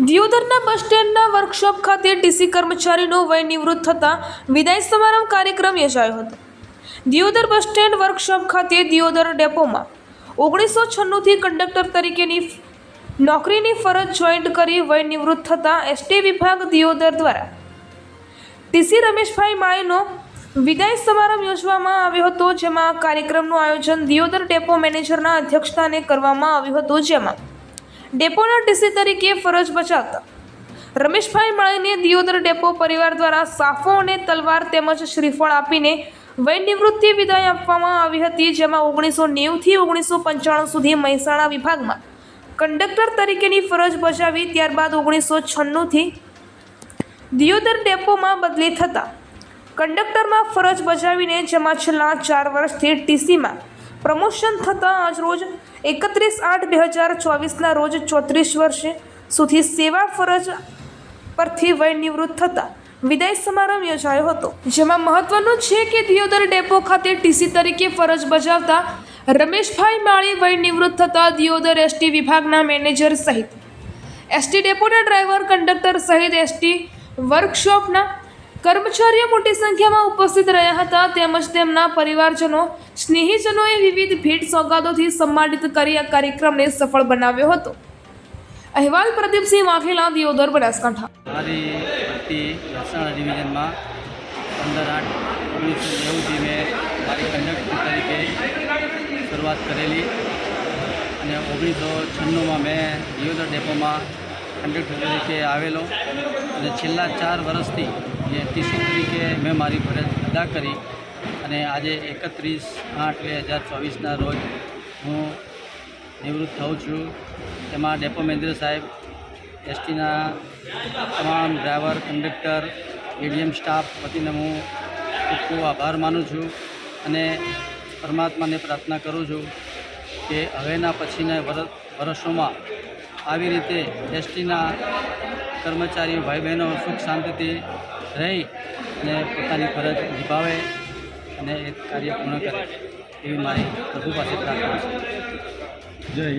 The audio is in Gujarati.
દિયોદરના બસ સ્ટેન્ડના વર્કશોપ ખાતે ટીસી કર્મચારીનો વય નિવૃત્ત થતા વિદાય સમારંભ કાર્યક્રમ યોજાયો હતો. દિયોદર બસ સ્ટેન્ડ વર્કશોપ ખાતે દિયોદર ડેપોમાં ઓગણીસો છન્નુંથી કંડક્ટર તરીકેની નોકરીની ફરજ જોઈન્ટ કરી વય નિવૃત્ત થતા એસટી વિભાગ દિયોદર દ્વારા ટીસી રમેશભાઈ માળીનો વિદાય સમારંભ યોજવામાં આવ્યો હતો, જેમાં કાર્યક્રમનું આયોજન દિયોદર ડેપો મેનેજરના અધ્યક્ષસ્થાને કરવામાં આવ્યું હતું, જેમાં ડેપોના ટીસી તરીકે ફરજ બજાવતા. રમેશભાઈ મળીને દિયોદર ડેપો પરિવાર દ્વારા સાફો અને તલવાર તેમજ શ્રીફળ આપીને વય નિવૃત્તિ વિદાય આપવામાં આવી હતી, જેમાં ઓગણીસો નેવુંથી ઓગણીસો પંચાણું સુધી મહેસાણા વિભાગમાં કંડક્ટર તરીકેની ફરજ બજાવી, ત્યારબાદ ઓગણીસો છન્નુંથી દિયોદર ડેપોમાં બદલી થતાં. કંડક્ટરમાં ફરજ બજાવીને જેમાં છેલ્લા ચાર વર્ષથી ટીસીમાં પ્રમોશન થતાં આજરોજ એકત્રીસ આઠ બે હજાર ચોવીસના રોજ ચોત્રીસ વર્ષે સુધી સેવા ફરજ પરથી વય નિવૃત્ત થતા વિદાય સમારંભ યોજાયો હતો. જેમાં મહત્વનું છે કે દિયોદર ડેપો ખાતે ટીસી તરીકે ફરજ બજાવતા રમેશભાઈ માળી વય નિવૃત્ત થતા દિયોદર એસટી વિભાગના મેનેજર સહિત. એસટી ડેપોના ડ્રાઈવર, કંડક્ટર સહિત એસટી વર્કશોપના કર્મચારીઓ મોટી સંખ્યામાં ઉપસ્થિત રહ્યા હતા તેમજ તેમના પરિવારજનો, સ્નેહીજનોએ વિવિધ ભેટ સોગાદોથી સન્માનિત કરી આ કાર્યક્રમને સફળ બનાવ્યો હતો. અહેવાલ પ્રદીપસિંહ વાઘેલા, દિયોદર, બનાસકાંઠા. શરૂઆત કરેલી અને ઓગણીસો છન્નુંમાં મેં દિયોદર ડેપોમાં કંડક્ટર તરીકે આવેલો અને છેલ્લા ચાર વર્ષથી જે ટીસી તરીકે મેં મારી ફરજ અદા કરી અને આજે એકત્રીસ આઠ બે હજાર ચોવીસના રોજ હું નિવૃત્ત થઉં છું. તેમાં ડેપો મહેન્દ્ર સાહેબ, એસટીના તમામ ડ્રાઈવર, કંડક્ટર, એડીએમ સ્ટાફ વતીને હું ખૂબ ખૂબ આભાર માનું છું અને પરમાત્માને પ્રાર્થના કરું છું કે હવેના પછીના વર- વર્ષોમાં આવી રીતે એસટીના કર્મચારીઓ ભાઈ બહેનો સુખ શાંતિથી રહી અને પોતાની ફરજ નિભાવે અને એ કાર્ય પૂર્ણ કરે એવી મારી પ્રભુ પાસે પ્રાર્થના છે. જય